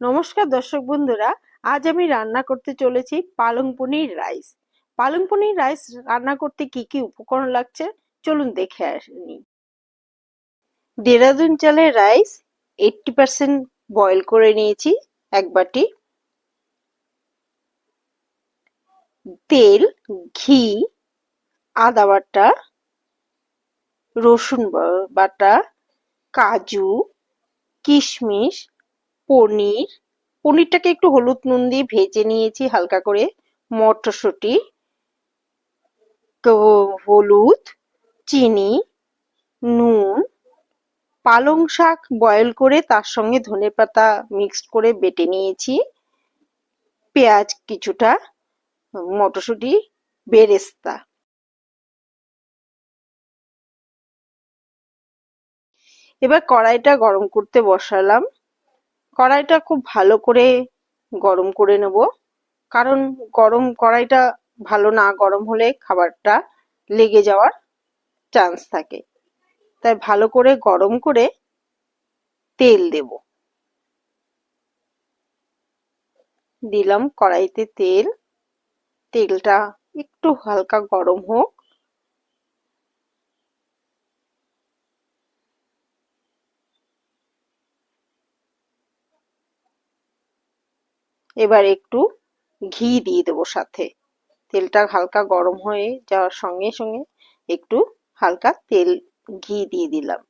নমস্কার দর্শক বন্ধুরা, আজ আমি রান্না করতে চলেছি পালং পনির রাইস। পালং পনির রাইস রান্না করতে কি কি উপকরণ লাগছে? চলুন দেখে আসি। দেরাদুন চালের রাইস এইটটি পার্সেন্ট বয়েল করে নিয়েছি এক বাটি। তেল, ঘি, আদা বাটা, রসুন বাটা কাজু, কিশমিশ পনির। পনিরটাকে একটু হলুদ নুন দিয়ে ভেজে নিয়েছি হালকা করে। মটরশুঁটি হলুদ, চিনি, নুন, পালং শাক বয়েল করে তার সঙ্গে ধনে পাতা মিক্সড করে বেটে নিয়েছি। পেঁয়াজ কিছুটা, মটরশুঁটি, বেরেস্তা। এবার কড়াইটা গরম করতে বসালাম। কড়াইটা খুব ভালো করে গরম করে নেব। কারণ গরম কড়াইটা ভালো না, গরম হলে খাবারটা লেগে যাওয়ার চান্স থাকে। তাই ভালো করে গরম করে তেল দেব। দিলাম কড়াইতে তেল। তেলটা একটু হালকা গরম হোক। এবার একটু ঘি দিয়ে দেবো সাথে। তেলটা হালকা গরম হয়ে যাওয়ার সঙ্গে সঙ্গে একটু হালকা তেল ঘি দিয়ে দিলাম।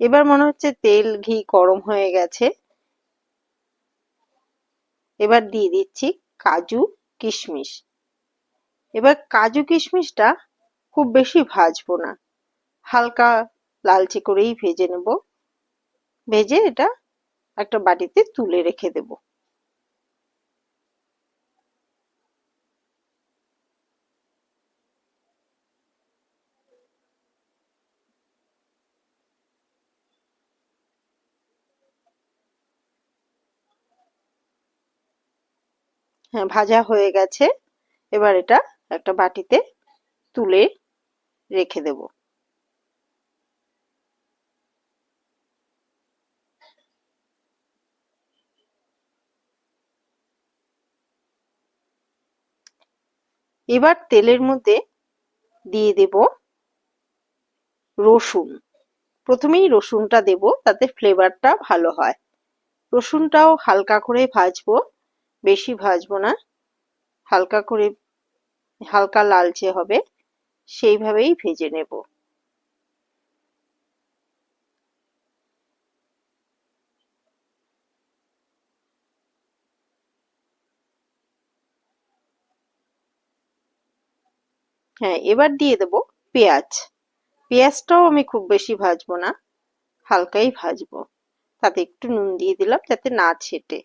এবার মনে হচ্ছে তেল ঘি গরম হয়ে গেছে। এবার দিয়ে দিচ্ছি কাজু কিশমিশ। এবার কাজু কিশমিশটা খুব বেশি ভাজবো না। হালকা লালচে করেই ভেজে নেব। ভেজে এটা একটা বাটিতে তুলে রেখে দেব। হ্যাঁ ভাজা হয়ে গেছে। এবার এটা একটা বাটিতে তুলে রেখে দেবো। এবার তেলের মধ্যে দিয়ে দেব রসুন। প্রথমেই রসুনটা দেব, তাতে ফ্লেভারটা ভালো হয়। রসুনটাও হালকা করে ভাজবো, বেশি ভাজবো না, হালকা করে, হালকা লালচে হবে, সেইভাবেই ভেজে নেব। হ্যাঁ এবার দিয়ে দেব পেঁয়াজ। পেঁয়াজটাও আমি খুব বেশি ভাজবো না, হালকাই ভাজবো। তাতে একটু নুন দিয়ে দিলাম যাতে না ছেটে।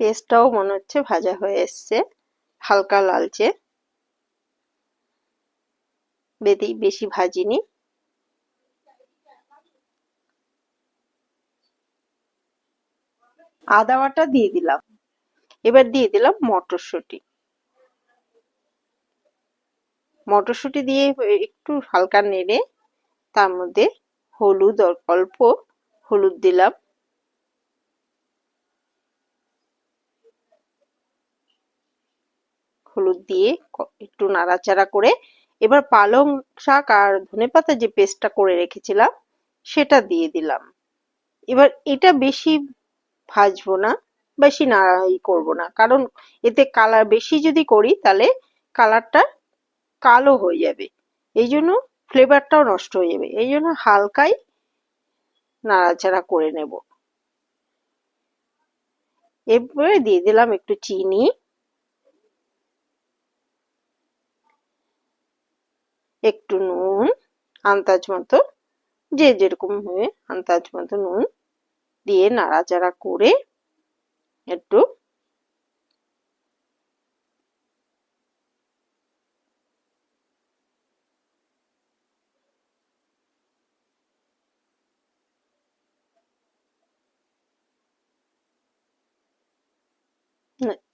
পেস্টটাও মনে হচ্ছে ভাজা হয়ে এসছে। হালকা লালচে। বেদি বেশি ভাজিনি। আদা বাটা দিয়ে দিলাম। এবার দিয়ে দিলাম মটরশুঁটি। মটরশুঁটি দিয়ে একটু হালকা নেড়ে তার মধ্যে হলুদ অল্প হলুদ দিলাম। হলুদ দিয়ে একটু নাড়াচাড়া করে। এবার পালং শাক আর ধনে পাতা যে পেস্টটা করে রেখেছিলাম, সেটা দিয়ে দিলাম। এবার এটা বেশি ভাজবো না, বেশি নাড়াই করব না। কারণ এতে কালার বেশি যদি করি, তাহলে কালারটা কালো হয়ে যাবে। এই জন্য ফ্লেভারটাও নষ্ট হয়ে যাবে। এই জন্য হালকাই নাড়াচাড়া করে নেব। এরপরে দিয়ে দিলাম একটু চিনি। একটু নুন, আন্দাজ মতো, যে যেরকম হবে আন্দাজ মতো নুন দিয়ে নাড়াচাড়া করে একটু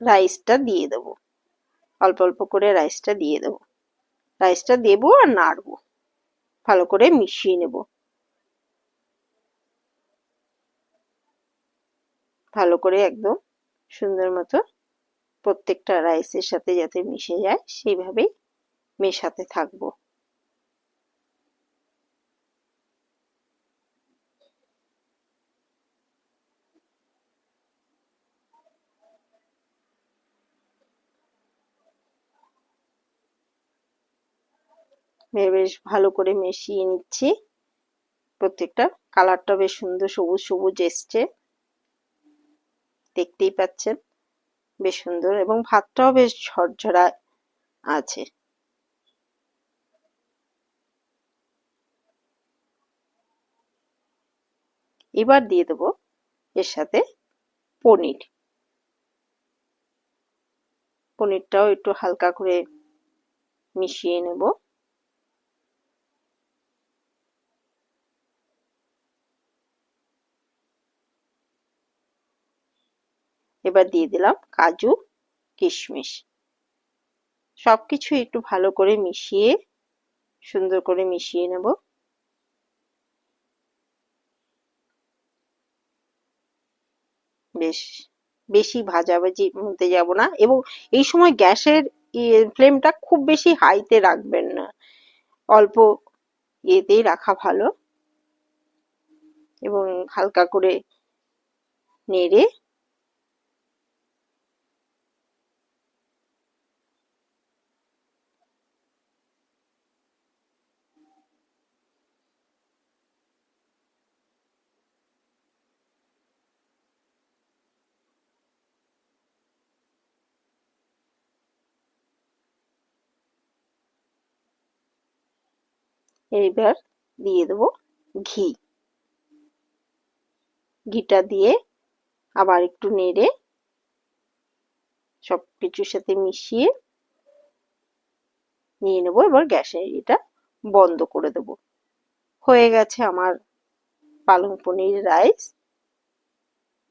রাইসটা দিয়ে দেবো। অল্প অল্প করে রাইসটা দিয়ে দেবো। রাইসটা দেবো আর নাড়বো। ভালো করে মিশিয়ে নেব। ভালো করে একদম সুন্দর মতো প্রত্যেকটা রাইসের সাথে যাতে মিশে যায়, সেইভাবেই মেশাতে থাকব। বেশ ভালো করে মিশিয়ে নিচ্ছি। প্রত্যেকটা কালারটা বেশ সুন্দর সবুজ সবুজ এসছে। দেখতেই পাচ্ছেন, বেশ সুন্দর এবং ভাতটাও বেশ ঝরঝরা আছে। এবার দিয়ে দেবো এর সাথে পনির। পনিরটাও একটু হালকা করে মিশিয়ে নেব। এবার দিয়ে দিলাম কাজু, কিশমিশ। সবকিছু একটু ভালো করে মিশিয়ে, সুন্দর করে মিশিয়ে নেব। বেশ, বেশি ভাজাভাজি মধ্যে যাব না এবং এই সময় গ্যাসের ফ্লেমটা খুব বেশি হাইতে রাখবেন না। অল্প ইয়েতেই রাখা ভালো। এবং হালকা করে নেড়ে এইবার দিয়ে দেবো ঘি। ঘিটা দিয়ে আবার একটু নেড়ে সব কিছুর সাথে মিশিয়ে নিয়ে নেব। এবার গ্যাসের এটা বন্ধ করে দেব। হয়ে গেছে আমার পালং পনির রাইস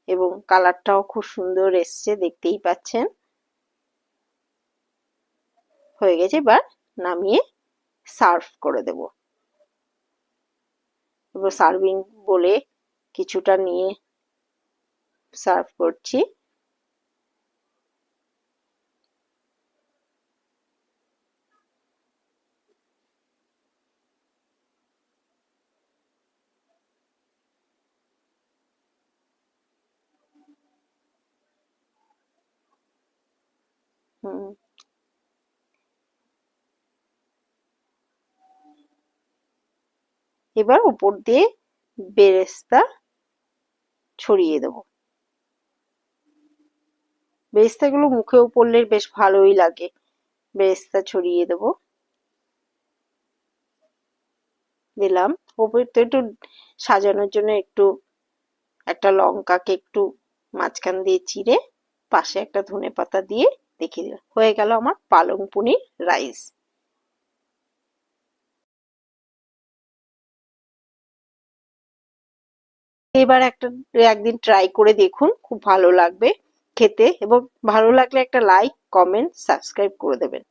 এবং কালারটাও খুব সুন্দর এসছে, দেখতেই পাচ্ছেন। হয়ে গেছে, এবার নামিয়ে সার্ভ করে দেবো। এবার সার্ভিং বলে কিছুটা নিয়ে সার্ভ করছি। হুম। এবার উপর দিয়ে বেরেস্তা ছড়িয়ে দেব। বেরেস্তাগুলো মুখেও পড়লে বেশ ভালোই লাগে। বেরেস্তা ছড়িয়ে দেব। দিলাম। ওপর তো একটু সাজানোর জন্য একটু একটা লঙ্কাকে একটু মাঝখান দিয়ে চিড়ে পাশে একটা ধনে পাতা দিয়ে দেখিয়ে দিলাম। হয়ে গেল আমার পালং পনির রাইস। এবার একটা, একদিন ট্রাই করে দেখুন, খুব ভালো লাগবে খেতে এবং ভালো লাগলে একটা লাইক কমেন্ট সাবস্ক্রাইব করে দেবেন।